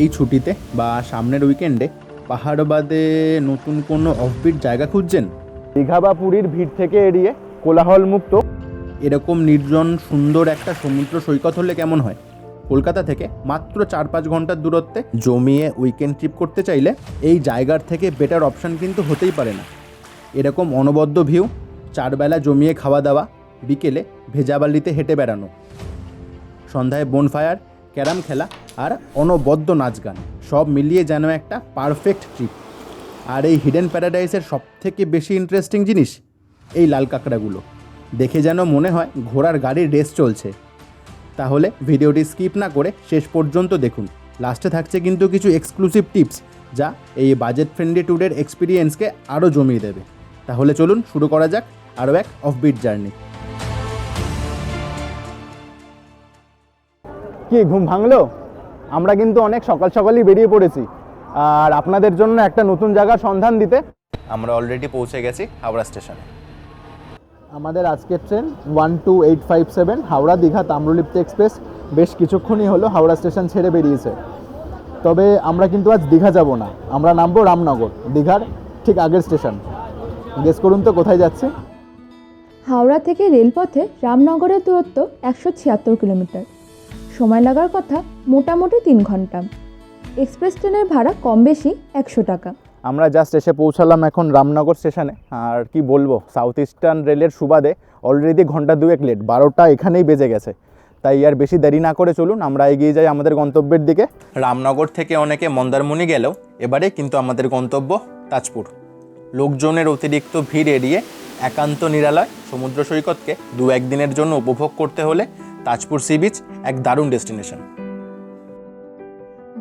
এই ছুটিতে বা সামনের উইকেন্ডে পাহাড় বাদে নতুন কোনো অফবিট জায়গা খুঁজছেন? দীঘা বা পুরীর ভিড় থেকে এড়িয়ে কোলাহল মুক্ত এরকম নির্জন সুন্দর একটা সমুদ্র সৈকত হলে কেমন হয়? কলকাতা থেকে মাত্র চার পাঁচ ঘণ্টার দূরত্বে জমিয়ে উইকেন্ড ট্রিপ করতে চাইলে এই জায়গার থেকে বেটার অপশান কিন্তু হতেই পারে না। এরকম অনবদ্য ভিউ চারবেলা জমিয়ে খাওয়া দাওয়া বিকেলে ভেজাবালিতে হেঁটে বেড়ানো। সন্ধ্যায় বনফায়ার ক্যারাম খেলা আর অনবদ্য নাচ গান, সব মিলিয়ে যেন একটা পারফেক্ট ট্রিপ আর এই হিডেন প্যারাডাইসের সবথেকে বেশি ইন্টারেস্টিং জিনিস, এই লাল কাঁকড়াগুলো। দেখে যেন মনে হয় ঘোড়ার গাড়ির রেস চলছে। তাহলে ভিডিওটি স্কিপ না করে শেষ পর্যন্ত দেখুন। লাস্টে থাকছে কিন্তু কিছু এক্সক্লুসিভ টিপস যা এই বাজেট ফ্রেন্ডলি ট্যুরের এক্সপিরিয়েন্সকে আরও জমিয়ে দেবে। তাহলে চলুন শুরু করা যাক আরও এক অফবিট জার্নি কি, ঘুম ভাঙলো? আমরা কিন্তু অনেক সকাল সকালই বেরিয়ে পড়েছি। আর আপনাদের জন্য একটা নতুন জায়গার সন্ধান দিতে। আমরা অলরেডি পৌঁছে গেছি হাওড়া স্টেশনে। আমাদের আজকের train one two eight five seven Howrah Digha Tamralipta express. বেশ কিছুক্ষণই হলো হাওড়া স্টেশন ছেড়ে বেরিয়েছে। তবে আমরা কিন্তু আজ দীঘা যাব না। আমরা নামবো রামনগর দীঘার ঠিক আগের স্টেশন। গেস করুন তো কোথায় যাচ্ছি। হাওড়া থেকে রেলপথে রামনগরের দূরত্ব একশো ছিয়াত্তর কিলোমিটার। সময় লাগার কথা মোটামুটি তিন ঘণ্টা। এক্সপ্রেস ট্রেনের ভাড়া কম বেশি একশো টাকা। আমরা জাস্ট এসে পৌঁছালাম এখন রামনগর স্টেশনে। আর কি বলব সাউথ ইস্টার্ন রেলের সুবাদে অলরেডি ঘণ্টা দুয়েক লেট বারোটা এখানেই বেজে গেছে। তাই আর বেশি দেরি না করে চলুন আমরা এগিয়ে যাই আমাদের গন্তব্যের দিকে। রামনগর থেকে অনেকে মন্দারমণি গেলেও এবারে কিন্তু আমাদের গন্তব্য তাজপুর। লোকজনের অতিরিক্ত ভিড় এড়িয়ে একান্ত নিরালয় সমুদ্র সৈকতকে দু একদিনের জন্য উপভোগ করতে হলে তাজপুর সি বিচ এক দারুণ ডেস্টিনেশন।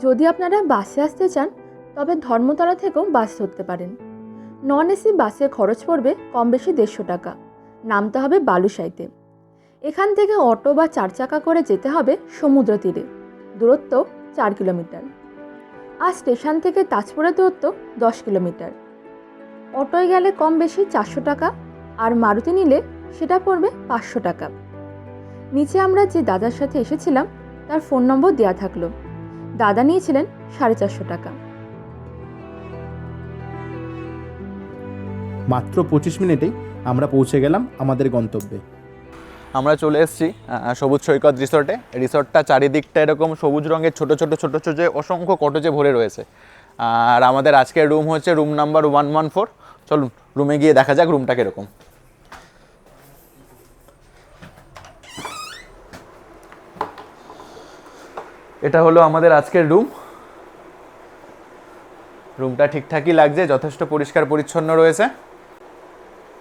যদি আপনারা বাসে আসতে চান, তবে ধর্মতলা থেকেও বাস ধরতে পারেন। নন এসি বাসে খরচ পড়বে কম বেশি দেড়শো টাকা। নামতে হবে বালুসাইতে। এখান থেকে অটো বা চার চাকা করে যেতে হবে সমুদ্র তীরে। দূরত্ব চার কিলোমিটার। আর স্টেশন থেকে তাজপুরের দূরত্ব দশ কিলোমিটার। অটোয় গেলে কম বেশি চারশো টাকা, আর মারুতি নিলে সেটা পড়বে পাঁচশো টাকা। নিচে আমরা যে দাদার সাথে এসেছিলাম, তার ফোন নম্বর দেওয়া থাকল। দাদা নিয়েছিলেন সাড়ে চারশো টাকা। মাত্র পঁচিশ মিনিটেই আমরা পৌঁছে গেলাম আমাদের গন্তব্যে। আমরা চলে এসেছি সবুজ সৈকত রিসর্টে। রিসর্টটা চারিদিকটা এরকম সবুজ রঙের ছোট ছোট ছোট ছোট অসংখ্য কটেজে ভরে রয়েছে। আর আমাদের আজকের রুম হচ্ছে room number one one four. চলুন রুমে গিয়ে দেখা যাক রুমটা কীরকম। এটা হলো আমাদের আজকের রুম রুমটা ঠিকঠাকই লাগছে, যথেষ্ট পরিষ্কার পরিচ্ছন্ন রয়েছে।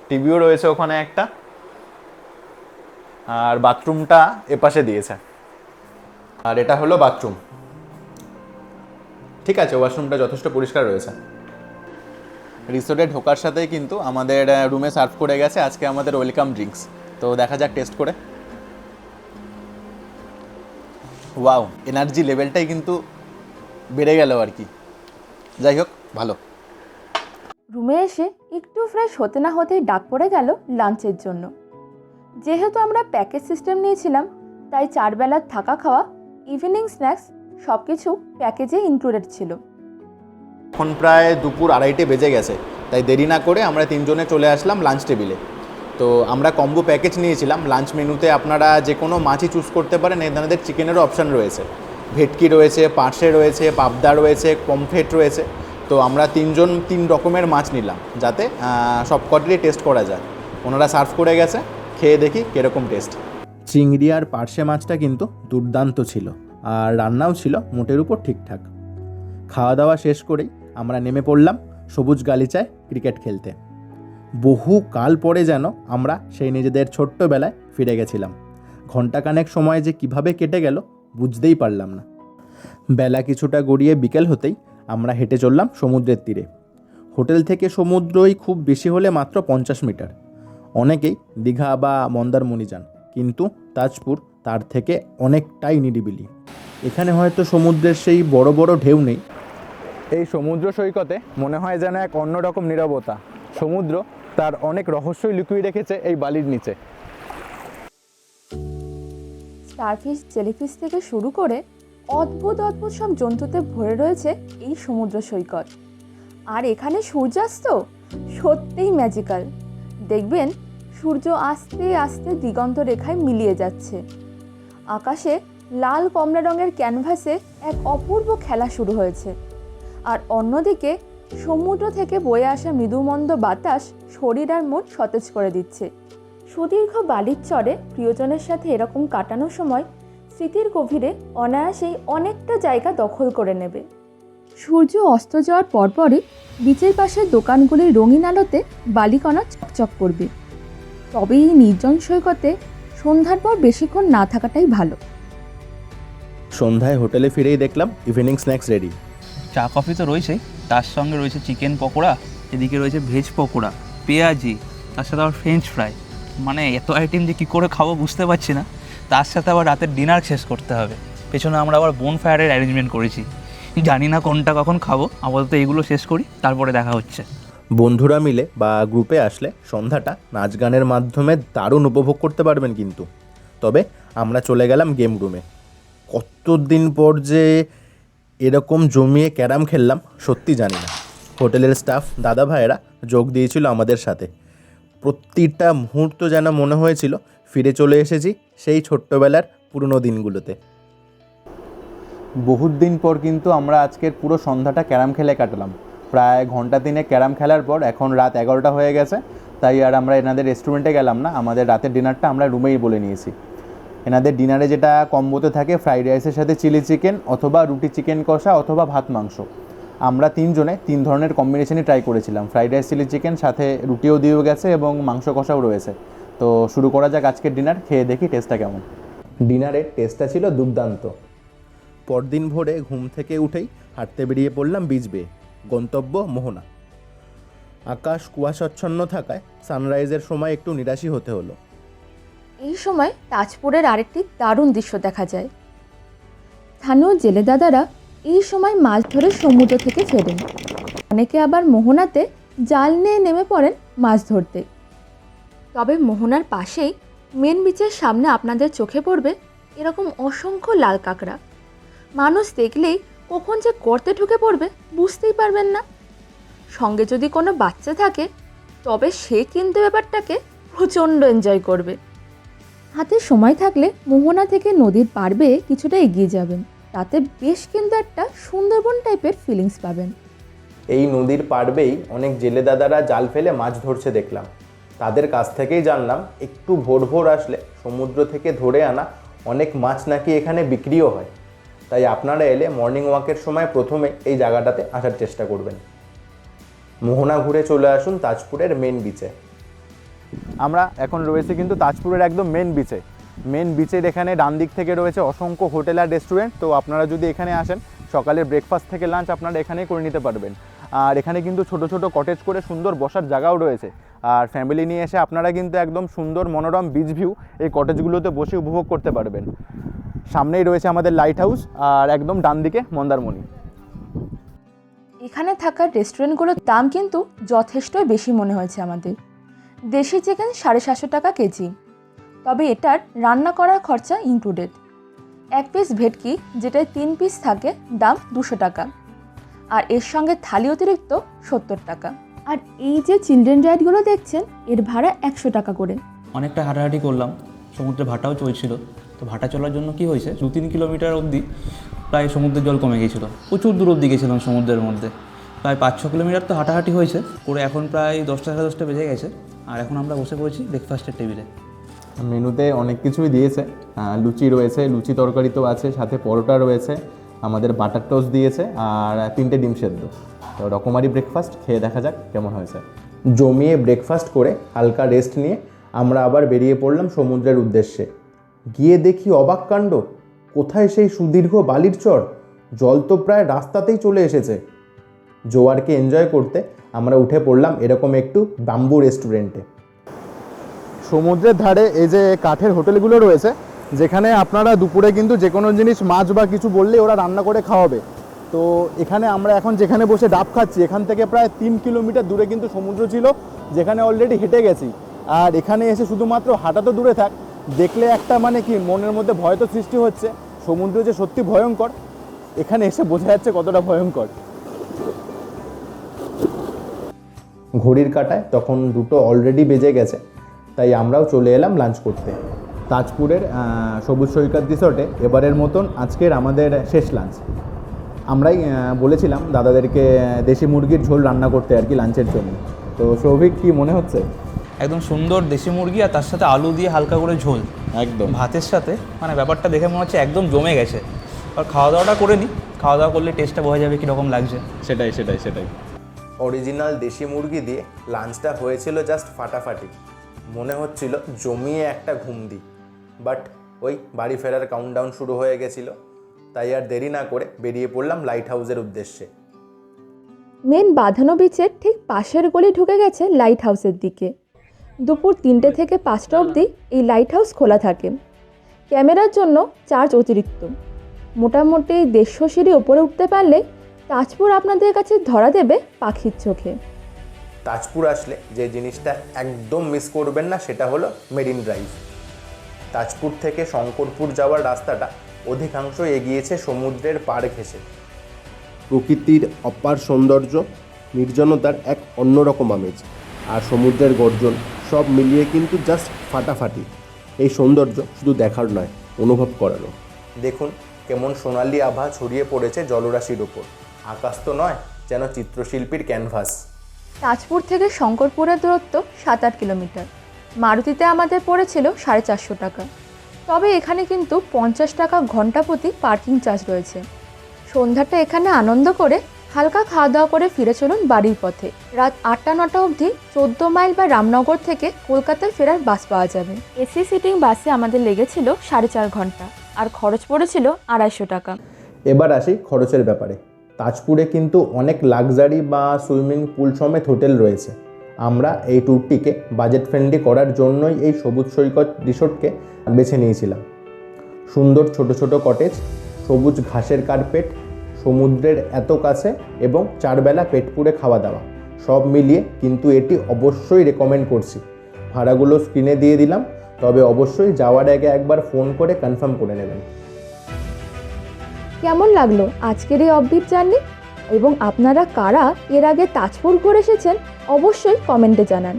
টিভিও রয়েছে ওখানে একটা। আর বাথরুমটা এপাশে দিয়েছে। আর এটা হলো বাথরুম ঠিক আছে ওয়াশরুমটা যথেষ্ট পরিষ্কার রয়েছে। রিসোর্টে ঢোকার সাথেই কিন্তু আমাদের রুমে সার্ভ করে গেছে আজকে আমাদের ওয়েলকাম ড্রিঙ্কস তো দেখা যাক টেস্ট করে। ওয়াও এনার্জি লেভেলটাই কিন্তু বেড়ে গেল আর কি। যাই হোক ভালো। রুমে এসে একটু ফ্রেশ হতে না হতেই ডাক পড়ে গেল লাঞ্চের জন্য। যেহেতু আমরা প্যাকেজ সিস্টেম নিয়েছিলাম তাই চারবেলার থাকা খাওয়া ইভিনিং স্ন্যাক্স সব কিছু প্যাকেজে ইনক্লুডেড ছিল। এখন প্রায় দুপুর আড়াইটে বেজে গেছে তাই দেরি না করে আমরা তিনজনে চলে আসলাম লাঞ্চ টেবিলে তো আমরা কম্বো প্যাকেজ নিয়েছিলাম। লাঞ্চ মেনুতে আপনারা যে কোনো মাছই চুজ করতে পারেন। এখানে চিকেনেরও অপশান রয়েছে। ভেটকি রয়েছে, পার্শে রয়েছে, পাবদা রয়েছে পমফ্রেট রয়েছে। তো আমরা তিনজন, তিন রকমের মাছ নিলাম যাতে সব কটারই টেস্ট করা যায়। ওনারা সার্ভ করে গেছে। খেয়ে দেখি কীরকম টেস্ট চিংড়ি আর পার্শে মাছটা কিন্তু দুর্দান্ত ছিল। আর রান্নাও ছিল মোটের উপর ঠিকঠাক। খাওয়া দাওয়া শেষ করেই আমরা নেমে পড়লাম সবুজ গালিচায় ক্রিকেট খেলতে। বহু কাল পরে যেন আমরা সেই নিজেদের ছোট্টবেলায় ফিরে গেছিলাম। ঘন্টাখানেক সময় যে কীভাবে কেটে গেল বুঝতেই পারলাম না। বেলা কিছুটা গড়িয়ে বিকেল হতেই আমরা হেঁটে চললাম সমুদ্রের তীরে। হোটেল থেকে সমুদ্রই খুব বেশি হলে মাত্র পঞ্চাশ মিটার। অনেকেই দীঘা বা মন্দারমণি যান, কিন্তু তাজপুর তার থেকে অনেকটাই নিরিবিলি। এখানে হয়তো সমুদ্রের সেই বড় বড় ঢেউ নেই। এই সমুদ্র সৈকতে মনে হয় যেন এক অন্যরকম নীরবতা। সমুদ্র তার অনেক রহস্যই লুকিয়ে রেখেছে এই বালির নিচে। স্টারফিশ জেলিফিশ থেকে শুরু করে অদ্ভুত অদ্ভুত সব জন্তুতে ভরে রয়েছে এই সমুদ্র সৈকত। আর এখানে সূর্যাস্ত? সত্যিই ম্যাজিক্যাল দেখবেন, সূর্য আস্তে আস্তে দিগন্ত রেখায় মিলিয়ে যাচ্ছে। আকাশে লাল কমলা রঙের ক্যানভাসে এক অপূর্ব খেলা শুরু হয়েছে। আর অন্যদিকে সমুদ্র থেকে বয়ে আসা মৃদুমন্দ বাতাস শরীর আর মন সতেজ করে দিচ্ছে। সুদীর্ঘ বালির চরে প্রিয়জনের সাথে এরকম কাটানোর সময় স্মৃতির গভীরে অনায়াসেই অনেকটা জায়গা দখল করে নেবে। সূর্য অস্ত যাওয়ার পরপরই বিচের পাশের দোকানগুলির রঙিন আলোতে বালিকণা চকচক করবে। তবে এই নির্জন সৈকতে সন্ধ্যার পর বেশিক্ষণ না থাকাটাই ভালো। সন্ধ্যায় হোটেলে ফিরেই দেখলাম ইভিনিং স্ন্যাক্স রেডি। চা কফি তো রয়েছেই। তার সঙ্গে রয়েছে চিকেন পকোড়া, এদিকে রয়েছে ভেজ পকোড়া, পেঁয়াজি, তার সাথে আবার ফ্রেঞ্চ ফ্রাই মানে এত আইটেম যে কী করে খাব বুঝতে পারছি না। তার সাথে আবার রাতের ডিনার শেষ করতে হবে। পেছনে আমরা আবার বোন ফায়ারের অ্যারেঞ্জমেন্ট করেছি। জানি না কোনটা কখন খাব, আপাতত এইগুলো শেষ করি, তারপরে দেখা হচ্ছে। বন্ধুরা মিলে বা গ্রুপে আসলে সন্ধ্যাটা নাচ গানের মাধ্যমে দারুণ উপভোগ করতে পারবেন কিন্তু। তবে আমরা চলে গেলাম গেম রুমে কতদিন পর যে এরকম জমিয়ে ক্যারাম খেললাম, সত্যি জানি না। হোটেলের স্টাফ, দাদা ভাইয়েরা যোগ দিয়েছিল আমাদের সাথে। প্রতিটা মুহূর্ত যেন মনে হয়েছিল, ফিরে চলে এসেছি সেই ছোট্টবেলার পুরনো দিনগুলোতে। বহুত দিন পর কিন্তু আমরা আজকের পুরো সন্ধ্যাটা ক্যারাম খেলে কাটালাম। প্রায় ঘণ্টা তিনে ক্যারাম খেলার পর এখন রাত এগারোটা হয়ে গেছে, তাই আর আমরা এনাদের রেস্টুরেন্টে গেলাম না, আমাদের রাতের ডিনারটা আমরা রুমেই বলে নিয়েছি। এনাদের ডিনারে যেটা কম্বোতে থাকে, ফ্রাইড রাইসের সাথে চিলি চিকেন অথবা রুটি চিকেন কষা অথবা ভাত, মাংস। আমরা তিনজনে তিন ধরনের কম্বিনেশনই ট্রাই করেছিলাম। ফ্রাইড রাইস, চিলি চিকেন, সাথে রুটিও দিয়েও গেছে এবং মাংস কষাও রয়েছে। তো শুরু করা যাক আজকের ডিনার, খেয়ে দেখি টেস্টটা কেমন। ডিনারের টেস্টটা ছিল দুর্দান্ত। পরদিন ভোরে ঘুম থেকে উঠেই হাঁটতে বেরিয়ে পড়লাম বীজ বেয়ে গন্তব্য মোহনা। আকাশ কুয়াশাচ্ছন্ন থাকায় সানরাইজের সময় একটু নিরাশই হতে হলো। এই সময় তাজপুরের আরেকটি দারুণ দৃশ্য দেখা যায়। স্থানীয় জেলে দাদারা এই সময় মাছ ধরে সমুদ্র থেকে ফেরেন। অনেকে আবার মোহনাতে জাল নিয়ে নেমে পড়েন মাছ ধরতে। তবে মোহনার পাশেই মেন বিচের সামনে আপনাদের চোখে পড়বে এরকম অসংখ্য লাল কাঁকড়া। মানুষ দেখলেই কখন যে করতে ঢুকে পড়বে বুঝতেই পারবেন না। সঙ্গে যদি কোনো বাচ্চা থাকে, তবে সে কিন্তু ব্যাপারটাকে প্রচণ্ড এনজয় করবে। হাতে সময় থাকলে মোহনা থেকে নদীর পার বেয়ে কিছুটা এগিয়ে যাবেন। তাতে বেশ কিন্তু একটা সুন্দরবন টাইপের ফিলিংস পাবেন। এই নদীর পারবেই অনেক জেলে দাদারা জাল ফেলে মাছ ধরছে দেখলাম। তাদের কাছ থেকেই জানলাম, একটু ভোর ভোর আসলে সমুদ্র থেকে ধরে আনা অনেক মাছ নাকি এখানে বিক্রিও হয়। তাই আপনারা এলে মর্নিং ওয়াকের সময় প্রথমে এই জায়গাটাতে আসার চেষ্টা করবেন। মোহনা ঘুরে চলে আসুন তাজপুরের মেন বিচে আমরা এখন রয়েছে কিন্তু তাজপুরের একদম মেন বিচে মেন বিচের এখানে ডান দিক থেকে রয়েছে অসংখ্য হোটেল আর রেস্টুরেন্ট তো আপনারা যদি এখানে আসেন, সকালের ব্রেকফাস্ট থেকে লাঞ্চ আপনারা এখানেই করে নিতে পারবেন। আর এখানে কিন্তু ছোট ছোট কটেজ করে সুন্দর বসার জায়গাও রয়েছে। আর ফ্যামিলি নিয়ে এসে আপনারা কিন্তু একদম সুন্দর মনোরম বিচ ভিউ এই কটেজগুলোতে বসে উপভোগ করতে পারবেন। সামনেই রয়েছে আমাদের লাইট হাউস আর একদম ডান দিকে মন্দারমণি। এখানে থাকা রেস্টুরেন্টগুলোর দাম কিন্তু যথেষ্টই বেশি মনে হয়েছে আমাদের। দেশি চিকেন সাড়ে সাতশো টাকা কেজি। তবে এটার রান্না করার খরচা ইনক্লুডেড এক পিস ভেটকি, যেটায় তিন পিস থাকে, দাম দুশো টাকা। আর এর সঙ্গে থালি অতিরিক্ত সত্তর টাকা। আর এই যে চিলড্রেন রাইডগুলো দেখছেন, এর ভাড়া একশো টাকা করে। অনেকটা হাঁটাহাঁটি করলাম, সমুদ্রে ভাটাও চলছিল। তো ভাটা চলার জন্য কি হয়েছে, দু তিন কিলোমিটার অবধি প্রায় সমুদ্রের জল কমে গিয়েছিল প্রচুর দূর অবধি গেছিলাম সমুদ্রের মধ্যে। প্রায় পাঁচ ছ কিলোমিটার তো হাঁটাহাঁটি হয়েছে। করে এখন প্রায় দশটা সাড়ে দশটা বেজে গেছে। আর এখন আমরা বসে পড়েছি ব্রেকফাস্টের টেবিলে মেনুতে অনেক কিছুই দিয়েছে। লুচি রয়েছে, লুচি তরকারি তো আছে, সাথে পরোটা রয়েছে, আমাদের বাটার টোস্ট দিয়েছে, আর তিনটে ডিম সেদ্ধ। তো রকমারি ব্রেকফাস্ট খেয়ে দেখা যাক কেমন হয়েছে। জমিয়ে ব্রেকফাস্ট করে হালকা রেস্ট নিয়ে আমরা আবার বেরিয়ে পড়লাম সমুদ্রের উদ্দেশ্যে। গিয়ে দেখি অবাক কাণ্ড। কোথায় সেই সুদীর্ঘ বালির চর? জল তো প্রায় রাস্তাতেই চলে এসেছে। জোয়ারকে এনজয় করতে আমরা উঠে পড়লাম এরকম একটু বাম্বু রেস্টুরেন্টে সমুদ্রের ধারে এই যে কাঠের হোটেলগুলো রয়েছে, যেখানে আপনারা দুপুরে কিন্তু যে কোনো জিনিস, মাছ বা কিছু বললে ওরা রান্না করে খাওয়াবে। তো এখানে আমরা এখন যেখানে বসে ডাব খাচ্ছি, এখান থেকে প্রায় তিন কিলোমিটার দূরে কিন্তু সমুদ্র ছিল, যেখানে অলরেডি হেঁটে গেছি। আর এখানে এসে শুধুমাত্র হাঁটা তো দূরে থাক, দেখলে একটা মানে কি, মনের মধ্যে ভয় তো সৃষ্টি হচ্ছে। সমুদ্র যে সত্যি ভয়ঙ্কর, এখানে এসে বোঝা যাচ্ছে কতটা ভয়ঙ্কর। ঘড়ির কাটায় তখন দুটো অলরেডি বেজে গেছে তাই আমরাও চলে এলাম লাঞ্চ করতে। তাজপুরের সবুজ সৈকত রিসর্টে এবারের মতন আজকের আমাদের শেষ লাঞ্চ আমরাই বলেছিলাম দাদাদেরকে দেশি মুরগির ঝোল রান্না করতে আর কি লাঞ্চের জন্য। তো সৌভিক কি মনে হচ্ছে? একদম সুন্দর দেশি মুরগি আর তার সাথে আলু দিয়ে হালকা করে ঝোল। একদম। ভাতের সাথে মানে ব্যাপারটা দেখে মনে হচ্ছে একদম জমে গেছে। আর খাওয়া দাওয়াটা করে নিই খাওয়া দাওয়া করলে টেস্টটা বোঝা যাবে কীরকম লাগছে। সেটাই সেটাই সেটাই। অরিজিনাল দেশি মুরগি দিয়ে লাঞ্চটা হয়েছিল জাস্ট ফাটাফাটি। মনে হচ্ছিল জমিয়ে একটা ঘুম দিই। বাট ওই বাড়ি ফেরার কাউন্টডাউন শুরু হয়ে গেছিল। তাই আর দেরি না করে বেরিয়ে পড়লাম লাইট হাউসের উদ্দেশ্যে। মেন বাঁধানো বিচের ঠিক পাশের গলি ঢুকে গেছে লাইট হাউসের দিকে। দুপুর তিনটে থেকে পাঁচটা অবধি এই লাইট হাউস খোলা থাকে। ক্যামেরার জন্য চার্জ অতিরিক্ত। মোটামুটি দেড়শো সিঁড়ি ওপরে উঠতে পারলে তাজপুর আপনাদের কাছে ধরা দেবে পাখির চোখে। তাজপুর আসলে যে জিনিসটা একদম মিস করবেন না, সেটা হলো মেরিন ড্রাইভ। তাজপুর থেকে শঙ্করপুর যাওয়ার রাস্তাটা অধিকাংশ এগিয়েছে সমুদ্রের পাড় ঘেঁষে। প্রকৃতির অপার সৌন্দর্য, নির্জনতার এক অন্যরকম আমেজ। আর সমুদ্রের গর্জন সব মিলিয়ে কিন্তু জাস্ট ফাটাফাটি। এই সৌন্দর্য শুধু দেখার নয়, অনুভব করানো দেখুন, কেমন সোনালি আভা ছড়িয়ে পড়েছে জলরাশির উপর আকাশ তো নয় যেন চিত্রশিল্পীর ক্যানভাস। তাজপুর থেকে শঙ্করপুরের দূরত্ব সাত আট কিলোমিটার। মারুতিতে আমাদের পড়েছিল সাড়ে চারশো টাকা। তবে এখানে কিন্তু পঞ্চাশ টাকা ঘণ্টা প্রতি পার্কিং চার্জ রয়েছে। সন্ধ্যাটা এখানে আনন্দ করে হালকা খাওয়া দাওয়া করে ফিরে চলুন বাড়ির পথে। রাত আটটা নটা অবধি চোদ্দ মাইল বা রামনগর থেকে কলকাতায় ফেরার বাস পাওয়া যাবে। এসি সিটিং বাসে আমাদের লেগেছিল সাড়ে চার ঘণ্টা আর খরচ পড়েছিল আড়াইশো টাকা। এবার আসি খরচের ব্যাপারে। তাজপুরে কিন্তু অনেক লাক্সারি বা সুইমিং পুল সমেত হোটেল রয়েছে। আমরা এই ট্যুরটিকে বাজেট ফ্রেন্ডলি করার জন্যই এই সবুজ সৈকত রিসোর্টকে বেছে নিয়েছিলাম। সুন্দর ছোট ছোট কটেজ সবুজ ঘাসের কার্পেট সমুদ্রের এত কাছে এবং চারবেলা পেট পুড়ে খাওয়া দাওয়া। সব মিলিয়ে কিন্তু এটি অবশ্যই রেকমেন্ড করছি। ভাড়াগুলো স্ক্রিনে দিয়ে দিলাম, তবে অবশ্যই যাওয়ার আগে একবার ফোন করে কনফার্ম করে নেবেন। কেমন লাগল আজকের এই অববিট জার্নি এবং আপনারা কারা এর আগে তাজপুর ঘুরে এসেছেন অবশ্যই কমেন্টে জানান।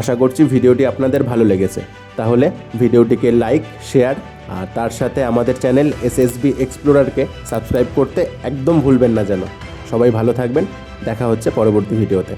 আশা করছি ভিডিওটি আপনাদের ভালো লেগেছে। তাহলে ভিডিওটিকে লাইক শেয়ার আর তার সাথে আমাদের চ্যানেল এস এস বি এক্সপ্লোরারকে সাবস্ক্রাইব করতে একদম ভুলবেন না যেন। সবাই ভালো থাকবেন। দেখা হচ্ছে পরবর্তী ভিডিওতে।